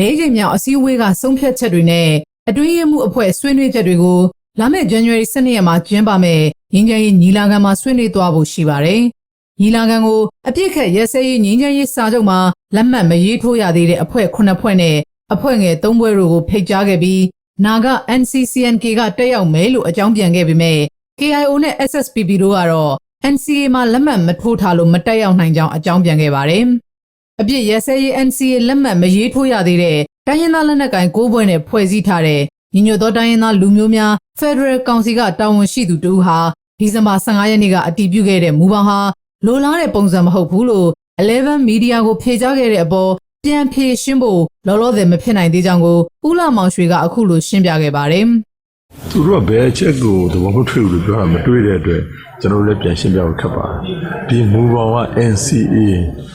၄ချိန်မြောက်အစည်းအဝေးကဆုံးဖြတ်ချက်တွေနဲ့အတွင်းရမှုအဖွဲ့ဆွေးနွေးချက်တွေကိုလာမယ့် January 12ရက်မှာကျင်းပမယ်ငင်းချမ်းရေးညီလာခံမှာဆွေးနွေးသွားဖို့ရှိပါတယ်။ညီလာခံကိုအပြစ်ခတ်ရဲစဲရေးငင်းချမ်းရေးစာချုပ်မှာလက်မှတ်မရေးထိုးရသေးတဲ့အဖွဲ့9ဖွဲ့နဲ့အဖွဲ့ငယ်3ဖွဲ့တို့ကိုဖိတ်ကြားခဲ့ပြီးနာက NCCNK ကတက်ရောက်မယ်လို့အကြောင်းပြန်ခဲ့ပေမဲ့ KIO နဲ့ SSPP တို့ကတော့ NCA မှာလက်မှတ်မထိုးထားလို့မတက်ရောက်နိုင်ကြောင်းအကြောင်းပြန်ခဲ့ပါတယ်။ အပြစ်ရဲစဲရေး NCA လက်မှတ်မရေးထိုးရသေးတဲ့တိုင်းရင်းသားလက်နက်ကိုင်၉ဘွဲ့နဲ့ဖွဲ့စည်းထားတဲ့ညီညွတ်သောတိုင်းရင်းသားလူမျိုးများ Federal Council ကတာဝန်ရှိသူတူဟာဒီဇင်ဘာ15ရက်နေ့ကအတည်ပြုခဲ့တဲ့မူပေါင်းဟာလိုလားတဲ့ပုံစံမဟုတ်ဘူးလို့11 Media ကိုဖြေကြားခဲ့တဲ့အပေါ်ပြန်ဖြေရှင်းဖို့လောလောဆယ်မဖြစ်နိုင်သေးကြောင်းကိုဦးလာမောင်ရွှေကအခုလိုရှင်းပြခဲ့ပါတယ်။ သူတို့ကဘယ်အချက်ကိုသဘောမထွေဘူးလို့ပြောတာမတွေ့တဲ့အတွက်ကျွန်တော်တို့လည်းပြန်ရှင်းပြဖို့ခက်ပါတယ်ဒီမူပေါင်းက NCA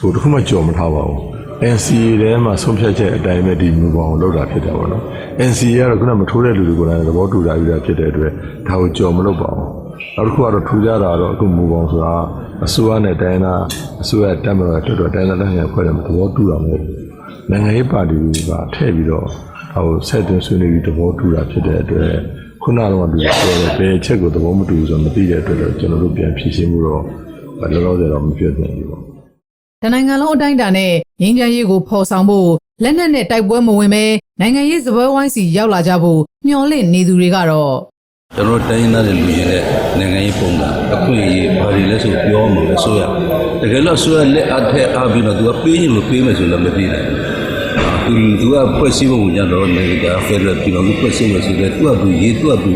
ကိုတစ်ခုမှကြော်မထားပါဘူး NCA ထဲမှာဆုံးဖြတ်ချက်အတိုင်းပဲဒီမူပေါင်းကိုလောက်တာဖြစ်တယ်ပေါ့နော် NCA ကတော့ခုနမထိုးတဲ့လူတွေကိုလည်းသဘောတူတာပြီးတာဖြစ်တဲ့အတွက်ဒါကိုကြော်မလုပ်ပါဘူးနောက်တစ်ခုကတော့ထူကြတာတော့အခုမူပေါင်းဆိုတာအစိုးရနဲ့တိုင်းသားအစိုးရတက်မတော်တော်တော်တိုင်းသားလက်ငယ်ဖွဲ့တယ်သဘောတူတာမဟုတ်ဘူးနိုင်ငံရေးပါတီကထည့်ပြီးတော့ဟိုဆက်သွင်းဆွေးနွေးပြီးသဘောတူတာဖြစ်တဲ့အတွက် ခုနကတော့ဒီပြောတဲ့ဘယ်အချက်ကိုသဘောမတူဘူးဆိုတော့မသိတဲ့အတွက်တော့ကျွန်တော်တို့ပြန်ဖြေရှင်းမှုတော့လောလောဆယ်တော့မဖြစ်နိုင်ဘူးပေါ့တနိုင်ငံလုံးအတိုင်းအတာနဲ့ငင်းချမ်းရေးကိုဖော်ဆောင်ဖို့လက်နက်နဲ့တိုက်ပွဲမဝင်ပဲနိုင်ငံရေးစပွဲဝိုင်းစီရောက်လာကြဖို့မျှော်လင့်နေသူတွေကတော့ကျွန်တော်တိုင်းရင်းသားတွေလူရင်းတဲ့နိုင်ငံရေးပုံစံအခွင့်အရေးဘာတွေလဲဆိုပြောမှာလဲဆိုရတကယ်လို့ဆိုရလက်အထက်အားပြီးတော့သူကပေးရင်လို့ပေးမယ်ဆိုလည်းမပေးနိုင်ဘူး သူသူကဖွဲ့စည်းပုံကြတော့နိုင်ငံဖက်ဒရယ်ပြည်တော်စုဖွဲ့စည်းလို့ဆိုတဲ့သူကသူရေးသူကသူ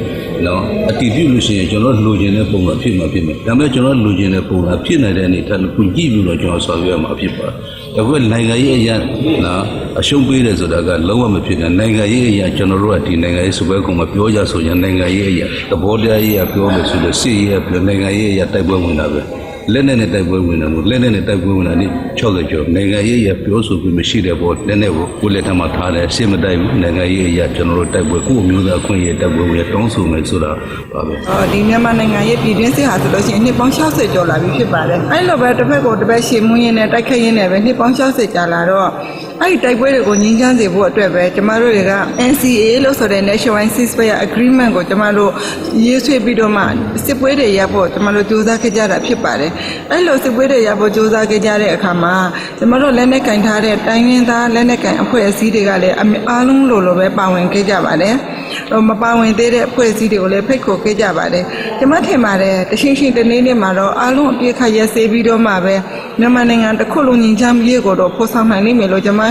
နော်အတီးပြုလို့ရှိရင်ကျွန်တော်လိုချင်တဲ့ပုံစံဖြစ်မှာဖြစ်မယ်ဒါပေမဲ့ကျွန်တော်လိုချင်တဲ့ပုံစံဖြစ်နိုင်တဲ့အနေအထားတစ်ခုကြည့်ပြီးတော့ကျွန်တော်ဆောင်ရွက်မှာဖြစ်ပါတယ်အခုနိုင်ငံရေးအရာနော်အရှုံးပေးတယ်ဆိုတာကလုံးဝမဖြစ်နိုင်နိုင်ငံရေးအရာကျွန်တော်တို့ကဒီနိုင်ငံရေးစပွဲကုံမှာပြောကြဆိုရင်နိုင်ငံရေးအရာသဘောတရားရေးအရာပြောလို့ဆိုလို့စစ်ရေးအရာပြောနိုင်ငံရေးအရာတိုက်ပွဲဝင်တာပဲ လက်နဲ့နဲ့တိုက်ပွဲဝင်တယ်မို့လက်နဲ့နဲ့တိုက်ပွဲဝင်တာนี่ချော့ကြကြောနိုင်ငံရေးအရာပြောဆိုပြီးမရှိတဲ့ဘောလက်နဲ့ကိုကိုလက်ထမှာထားတယ်စစ်မတိုက်ဘူးနိုင်ငံရေးအရာကျွန်တော်တို့တိုက်ပွဲကိုအမျိုးသားအခွင့်အရေးတိုက်ပွဲဝင်တောင်းဆိုမယ်ဆိုတာပါပဲအော်ဒီမြန်မာနိုင်ငံရဲ့ပြည်တွင်းစစ်ဟာဆိုလို့ရှိရင်နှစ်ပေါင်း60ကျော်လာပြီဖြစ်ပါတယ်။အဲ့လိုပဲတစ်ဖက်ကိုတစ်ဖက်ရှေ့မွင်းရင်းနဲ့တိုက်ခိုက်ရင်းနဲ့ပဲနှစ်ပေါင်း60ကြာလာတော့ အဲ့ဒီတိုက်ပွဲတွေကိုငြင်းချမ်းစေဖို့အတွက်ပဲကျမတို့တွေက NCA လို့ဆိုတဲ့ National Ceasefire Agreement ကိုကျမတို့ရေးဆွဲပြီးတော့မှစစ်ပွဲတွေရပ်ဖို့ကျမတို့ကြိုးစားခဲ့ကြတာဖြစ်ပါတယ်။အဲ့လိုစစ်ပွဲတွေရပ်ဖို့ကြိုးစားခဲ့ကြတဲ့အခါမှာကျမတို့လက်နက်ကင်ထားတဲ့တိုင်းရင်းသားလက်နက်ကင်အဖွဲ့အစည်းတွေကလည်းအများအားလုံးလိုလိုပဲပါဝင်ခဲ့ကြပါတယ်။ဟို မပါဝင်သေးတဲ့အဖွဲ့အစည်းတွေကိုလည်းဖိတ်ခေါ်ခဲ့ကြပါတယ်။ကျွန်မထင်ပါတယ်တရှင်းရှင်းတနေ့နေ့မှာတော့အားလုံးအပြည့်ခတ်ရက်စေးပြီးတော့မှပဲမြန်မာနိုင်ငံတစ်ခုလုံးညီချမ်းရေးကိုတော့ဖော်ဆောင်နိုင်လိမ့်မယ်လို့ကျွန်မ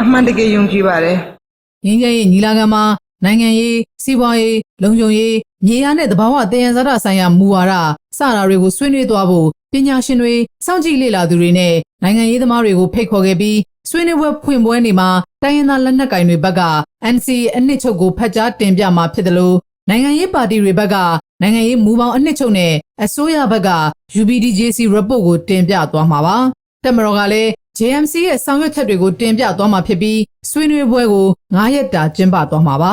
အမှန်တကယ်ယုံကြည်ပါတယ်။ငင်းချမ်းရေးညီလာခံမှာနိုင်ငံရေးစီးပွားရေးလုံခြုံရေးမြေယာနဲ့သဘာဝတည်ရန်ဇာတာဆိုင်ရာမူဝါဒစတာတွေကိုဆွေးနွေးသွားဖို့ ပညာရှင်တွေစောင့်ကြည့်လေ့လာသူတွေနဲ့နိုင်ငံရေးသမားတွေကိုဖိတ်ခေါ်ခဲ့ပြီးဆွေးနွေးပွဲဖွင့်ပွဲနေမှာတိုင်းရင်းသားလက်နက်ကိုင်တွေဘက်က NCA အနှစ်ချုပ်ကိုဖတ်ကြားတင်ပြမှာဖြစ်တယ်လို့နိုင်ငံရေးပါတီတွေဘက်ကနိုင်ငံရေးမူပေါင်းအနှစ်ချုပ်နဲ့အစိုးရဘက်က UPDJC report ကိုတင်ပြသွားမှာပါတက်မတော်ကလည်း JMC ရဲ့ဆောင်ရွက်ချက်တွေကိုတင်ပြသွားမှာဖြစ်ပြီးဆွေးနွေးပွဲကို9ရက်တာကျင်းပသွားမှာပါ